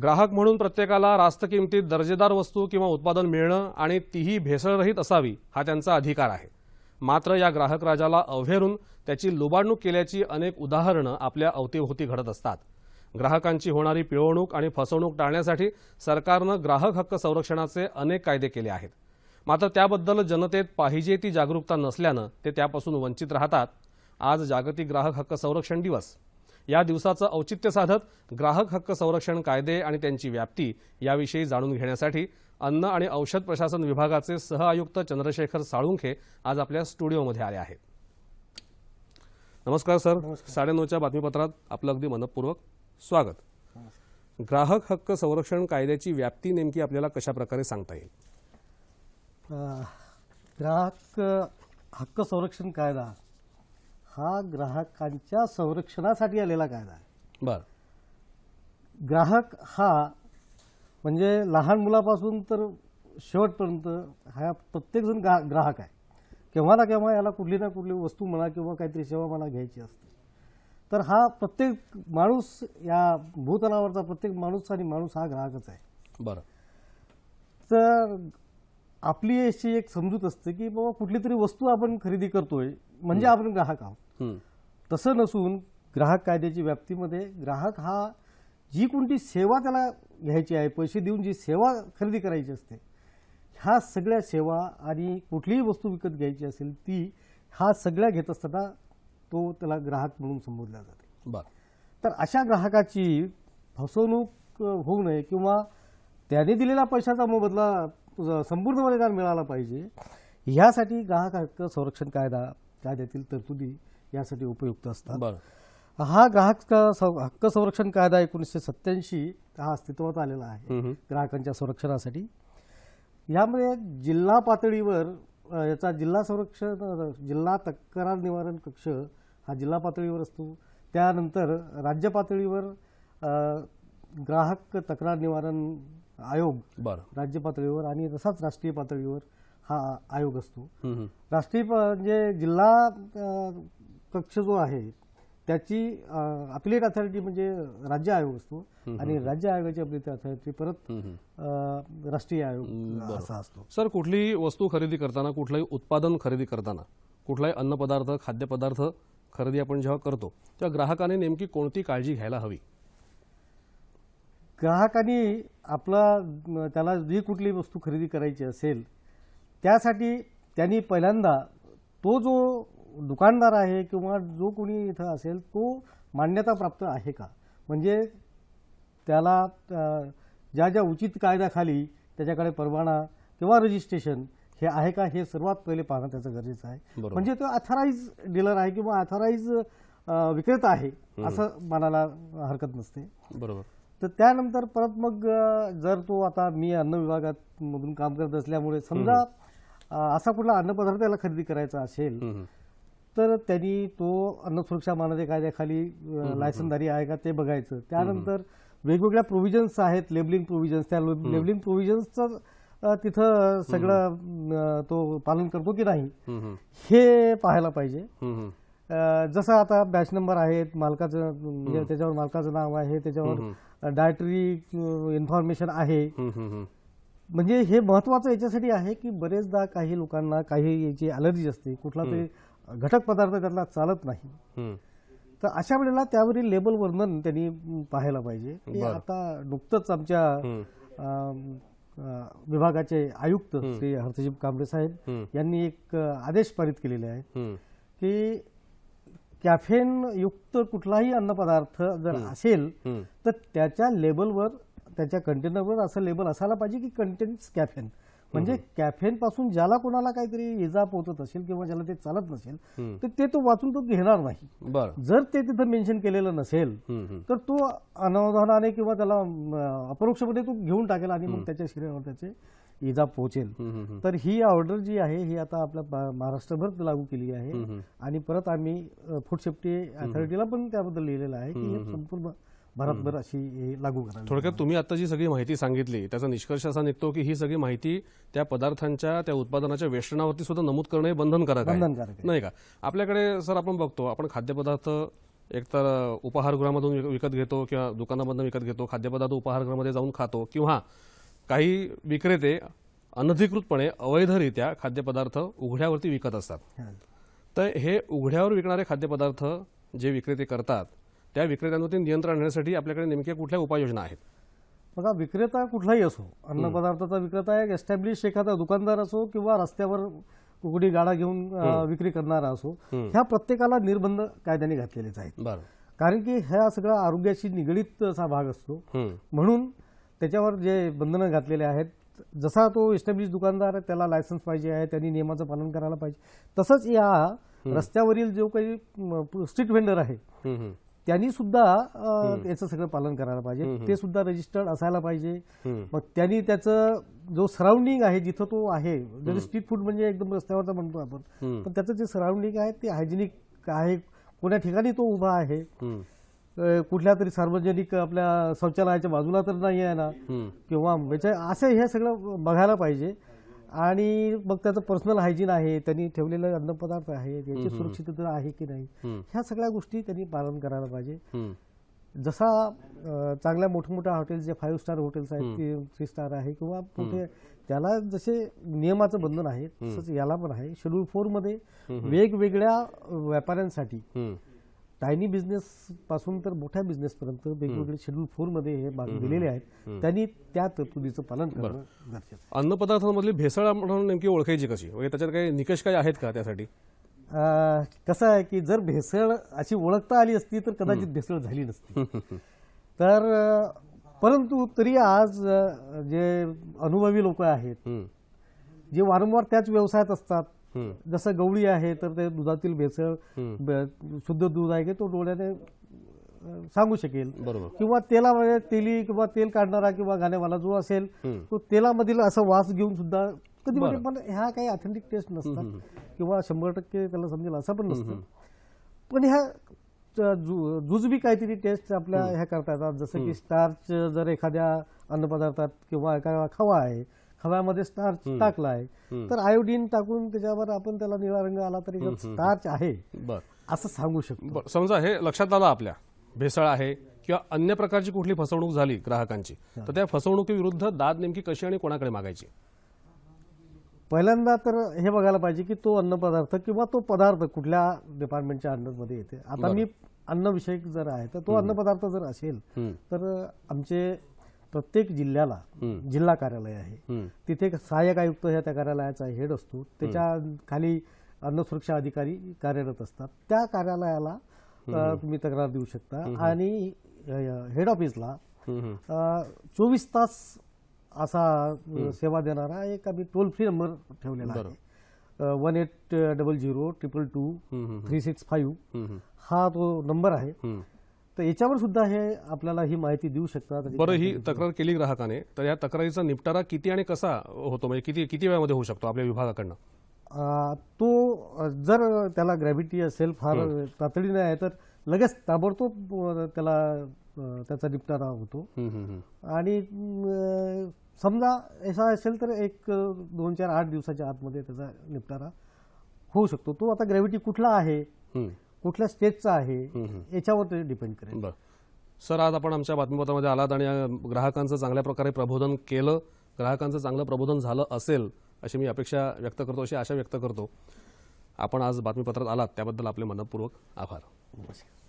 ग्राहक म्हणून प्रत्येकाला रास्त किमतीत दर्जेदार वस्तू किंवा उत्पादन मिळणं आणि तीही भेसळरहित असावी हा त्यांचा अधिकार आहे. मात्र या ग्राहक राजाला अवहेरून त्याची लुबाडणूक केल्याची अनेक उदाहरणं आपल्या अवतीभोवती घडत असतात. ग्राहकांची होणारी पिळवणूक आणि फसवणूक टाळण्यासाठी सरकारनं ग्राहक हक्क संरक्षणाचे अनेक कायदे केले आहेत. मात्र त्याबद्दल जनतेत पाहिजे ती जागरूकता नसल्यानं ते त्यापासून वंचित राहतात. आज जागतिक ग्राहक हक्क संरक्षण दिवस. या दिवसाचं औचित्य साधत ग्राहक हक्क संरक्षण कायदे आणि त्यांची व्याप्ती याविषयी जाणून घेण्यासाठी अन्न आणि औषध प्रशासन विभागाचे सहआयुक्त चंद्रशेखर साळुंखे आज आपल्या स्टुडिओमध्ये आले आहेत. नमस्कार सर. साडेनऊच्या बातमीपत्रात आपलं अगदी मनपूर्वक स्वागत. ग्राहक हक्क संरक्षण कायद्याची व्याप्ती नेमकी आपल्याला कशा प्रकारे सांगता येईल? ग्राहक हक्क संरक्षण कायदा हा ग्राहकांच्या संरक्षणासाठी आलेला कायदा आहे. बर. ग्राहक हा म्हणजे लहान मुलापासून तर शेवटपर्यंत हा प्रत्येकजण ग्रा ग्राहक आहे. केव्हा ना केव्हा याला कुठली ना कुठली वस्तू म्हणा किंवा काहीतरी सेवा मला घ्यायची असते. तर हा प्रत्येक माणूस या भूतलावरचा प्रत्येक माणूस आणि माणूस हा ग्राहकच आहे. बरं. तर आपली अशी एक समजूत असते की बाबा कुठली तरी वस्तू आपण खरेदी करतोय म्हणजे आपण ग्राहक आहोत. तसं नसून ग्राहक कायद्याची व्याप्तीमध्ये ग्राहक हा जी कोणती सेवा त्याला घ्यायची आहे पैसे देऊन जी सेवा खरेदी करायची असते ह्या सगळ्या सेवा आणि कुठलीही वस्तू विकत घ्यायची असेल ती हा सगळ्या घेत असताना तो त्याला ग्राहक म्हणून संबोधला जाते. बर. तर अशा ग्राहकाची फसवणूक होऊ नये किंवा त्याने दिलेल्या पैशाचा मोबदला संपूर्णपणे त्याला मिळाला पाहिजे. ह्यासाठी ग्राहक हक्क संरक्षण कायदा कायद्यातील तरतुदी यासाठी उपयुक्त असतात. हा ग्राहक हक्क संरक्षण कायदा एकोणीसशे सत्याऐंशी हा अस्तित्वात आलेला आहे. ग्राहकांच्या संरक्षणासाठी. यामध्ये जिल्हा पातळीवर याचा जिल्हा संरक्षण जिल्हा तक्रार निवारण कक्ष हा जिल्हा पातळीवर असतो. त्यानंतर राज्य पातळीवर ग्राहक तक्रार निवारण आयोग बरं. राज्य पातळीवर आणि तसाच राष्ट्रीय पातळीवर हा आयोग असतो. राष्ट्रीय प- म्हणजे जिल्हा कक्ष जो आहे त्याची अपिलेट अथॉरिटी म्हणजे राज्य आयोग असतो आणि राज्य आयोगाची अपिलेट अथॉरिटी परत राष्ट्रीय आयोग असा असतो. सर कुठलीही वस्तू खरेदी करताना कुठलंही उत्पादन खरेदी करताना कुठलाही अन्नपदार्थ खाद्यपदार्थ खरेदी आपण जेव्हा करतो तेव्हा ग्राहकाने नेमकी कोणती काळजी घ्यायला हवी? ग्राहकांनी आपला त्याला जी कुठली वस्तू खरेदी करायची असेल त्यासाठी त्यांनी पहिल्यांदा तो जो दुकानदार आहे किंवा जो कोणी इथं असेल तो मान्यता प्राप्त आहे का? म्हणजे त्याला ज्या ज्या उचित कायद्याखाली त्याच्याकडे परवाना किंवा रजिस्ट्रेशन हे आहे का हे सर्वात पहिले पाहणं त्याचं गरजेचं आहे. म्हणजे तो अथॉराईज डीलर आहे किंवा अथॉराईज विक्रेता आहे असं म्हणायला हरकत नसते. बरोबर. तर त्यानंतर परत मग जर तो आता मी अन्न विभागात मधून काम करत असल्यामुळे समजा असा कुठला अन्नपदार्थ त्याला खरेदी करायचा असेल. तर त्यांनी तो अन्न सुरक्षा मानदे कायद्याखाली अ, लायसनदारी आहे का ते बघायचं. त्यानंतर वेगवेगळ्या प्रोव्हिजन्स आहेत लेबलिंग प्रोव्हिजन्स त्या लेबलिंग प्रोव्हिजन्सचं तिथं सगळं तो पालन करतो की नाही हं, पाहायला पाहिजे. जसं आता बॅच नंबर आहेत मालकाचं म्हणजे त्याच्यावर मालकाचं नाव आहे त्याच्यावर डायटरी इन्फॉर्मेशन आहे. म्हणजे हे महत्वाचं याच्यासाठी आहे की बरेचदा काही लोकांना काही याची अलर्जी असते कुठला तरी घटक पदार्थ त्यांना चालत नाही. तर अशा वेळेला त्यावरील लेबल वर्णन त्यांनी पाहायला पाहिजे हे आता नुकतंच आमच्या विभागाचे आयुक्त श्री हर्षजीत कांबळे साहेब. यांनी एक आदेश पारित केलेले आहेत हं. की कॅफेन युक्त कुठलाही अन्नपदार्थ जर असेल. तर त्याच्या लेबलवर त्याच्या कंटेनरवर असं लेबल असायला पाहिजे की कंटेन्स कॅफेन म्हणजे कॅफेन पासून ज्याला कोणाला काहीतरी इजा पोहोचत असेल किंवा ज्याला ते चालत नसेल. तर ते तो वाचून तो घेणार नाही बरं जर ते तिथं मेन्शन केलेलं नसेल. तर तो अनावधानाने किंवा त्याला अपरोक्षपणे तो घेऊन टाकेल आणि मग त्याच्या शरीरावर त्याचे इजा पोहोचेल. तर ही ऑर्डर जी आहे ही आता आपल्या महाराष्ट्रभर लागू केली आहे. आणि परत आम्ही फूड सेफ्टी अथॉरिटीला पण त्याबद्दल लिहिलेलं आहे की हे संपूर्ण भारतभर अशी लागू करावी. थोडक्यात तुम्ही आता जी सगळी माहिती सांगितली त्याचा निष्कर्ष असा निघतो की ही सगळी माहिती त्या पदार्थांच्या त्या उत्पादनाच्या वेष्टनावरती सुद्धा नमूद करणं हे बंधनकारक बंधनकारक नाही का? आपल्याकडे सर आपण बघतो आपण खाद्यपदार्थ एकतर उपाहारगृहामधून विक- विकत घेतो किंवा दुकानामधून विकत घेतो खाद्यपदार्थ उपाहारगृहामध्ये जाऊन खातो किंवा काही विक्रेते अनधिकृतपणे अवैधरित्या खाद्यपदार्थ उघड्यावरती विकत असतात. तर हे उघड्यावर विकणारे खाद्यपदार्थ जे विक्रेते करतात त्या विक्रेत्यांवरती नियंत्रण आणण्यासाठी आपल्याकडे नेमक्या कुठल्या उपाययोजना आहेत? बघा विक्रेता कुठलाही असो अन्नपदार्थाचा विक्रेता एक एस्टॅब्लिश एखादा दुकानदार असो किंवा रस्त्यावर कुकडी गाडा घेऊन विक्री करणारा असो ह्या प्रत्येकाला निर्बंध कायद्याने घातलेलेच आहेत. बरं. कारण की ह्या सगळा आरोग्याशी निगडीत असा भाग असतो. म्हणून त्याच्यावर जे बंधनं घातलेले आहेत जसा तो एस्टॅब्लिश दुकानदार आहे त्याला लायसन्स पाहिजे आहे त्यांनी नियमाचं पालन करायला पाहिजे. तसंच या रस्त्यावरील जो काही स्ट्रीट व्हेंडर आहे. त्यांनी सुद्धा याचं सगळं पालन करायला पाहिजे. ते सुद्धा रजिस्टर्ड असायला पाहिजे. मग त्यांनी त्याचं जो सराउंडिंग आहे जिथं तो आहे जरी स्ट्रीट फूड म्हणजे एकदम रस्त्यावरचा म्हणतो आपण. पण त्याचं जे सराउंडिंग आहे ते हायजेनिक आहे. कोण्या ठिकाणी तो उभा आहे कुठल्या तरी सार्वजनिक आपल्या शौचालयाच्या बाजूला तर नाही आहे ना. किंवा याच्या असं हे सगळं बघायला पाहिजे. आणि मग त्याचं पर्सनल हायजीन आहे त्यांनी ठेवलेले अन्नपदार्थ आहे याची सुरक्षितता आहे की नाही? हं. ह्या सगळ्या गोष्टी त्यांनी पालन करायला पाहिजे. जसा चांगल्या मोठ्या मोठ्या हॉटेल्स जे फाईव्ह स्टार हॉटेल्स आहेत ते थ्री स्टार आहे किंवा मोठे त्याला जसे नियमाचं बंधन आहे तसंच याला पण आहे. शेड्यूल फोरमध्ये वेगवेगळ्या व्यापाऱ्यांसाठी. टायनी बिझनेस पासून तर मोठ्या बिझनेस पर्यंत वेगवेगळे शेड्यूल फोरमध्ये हे भाग दिलेले आहेत. त्यांनी त्या तरतुदीचं पालन करणं गरजेचं आहे. अन्नपदार्थांमधली भेसळ म्हणून नेमकी ओळखायची कशी? म्हणजे त्याच्यात काही निकष काही आहेत का त्यासाठी? कसं आहे की जर भेसळ अशी ओळखता आली असती तर कदाचित भेसळ झाली नसती. तर परंतु तरी आज जे अनुभवी लोक आहेत. जे वारंवार त्याच व्यवसायात असतात. जसं गवळी आहे तर ते दुधातील भेसळ शुद्ध दूध आहे की तो डोळ्याने सांगू शकेल. बरोबर. किंवा तेलामध्ये तेली किंवा तेल काढणारा किंवा गाण्यावाला जो असेल. तो तेलामधील असं वास घेऊन सुद्धा कधी कधी पण ह्या काही ऑथेंटिक टेस्ट नसतात. किंवा शंभर टक्के त्याला समजेल असं पण नसतं. पण ह्या जुजबी काहीतरी टेस्ट आपल्या ह्या करता येतात. जसं की स्टार्च जर एखाद्या अन्नपदार्थात किंवा एका खवा आहे खव्यामध्ये स्टार्च टाकला आहे. तर आयोडीन टाकून त्याच्यावर आपण त्याला निळा रंग आला तरी स्टार्च आहे. असं सांगू शकतो. समजा हे लक्षात आलं आपल्या. भेसळ आहे किंवा अन्य प्रकारची कुठली फसवणूक झाली ग्राहकांची तर त्या फसवणुकीविरुद्ध दाद नेमकी कशी आणि कोणाकडे मागायची? पहिल्यांदा तर हे बघायला पाहिजे की तो अन्नपदार्थ किंवा तो पदार्थ कुठल्या डिपार्टमेंटच्या अंडरमध्ये येते. आता मी अन्नविषयक जर आहे तर तो अन्नपदार्थ जर असेल. तर आमचे प्रत्येक जिल्ह्याला. जिल्हा कार्यालय आहे. तिथे एक सहाय्यक आयुक्त ह्या त्या कार्यालयाचा हेड असतो. त्याच्याखाली अन्न सुरक्षा अधिकारी कार्यरत असतात. त्या कार्यालयाला तुम्ही तक्रार देऊ शकता. आणि हेड ऑफिसला. चोवीस तास असा सेवा देणारा एक आम्ही टोल फ्री नंबर ठेवलेला आहे. One eight double zero triple two. Three six five हं, तो नंबर आहे. तर याच्यावर सुद्धा हे आपल्याला ही माहिती देऊ शकतात. बरं ही तक्रार केली ग्राहकाने. तर या तक्रारीचा निपटारा किती आणि कसा होतो? म्हणजे किती किती वेळामध्ये होऊ शकतो आपल्या विभागाकडनं? तो जर त्याला ग्रॅव्हिटी असेल फार तातडीने आहे तर लगेच ताबडतोब त्याला त्याचा निपटारा होतो. आणि समजा असा असेल तर एक दोन चार आठ दिवसाच्या आतमध्ये त्याचा निपटारा होऊ शकतो. तो आता ग्रॅव्हिटी कुठला आहे. कुठल्या स्टेजचा आहे. याच्यावर ते डिपेंड करेल. बरं. सर आज आपण आमच्या बातमीपत्रामध्ये आलात आणि ग्राहकांचं चांगल्या प्रकारे प्रबोधन केलं ग्राहकांचं चांगलं प्रबोधन झालं असेल अशी मी अपेक्षा व्यक्त करतो अशी आशा व्यक्त करतो. आपण आज बातमीपत्रात आलात त्याबद्दल आपले मनपूर्वक आभार. नमस्कार.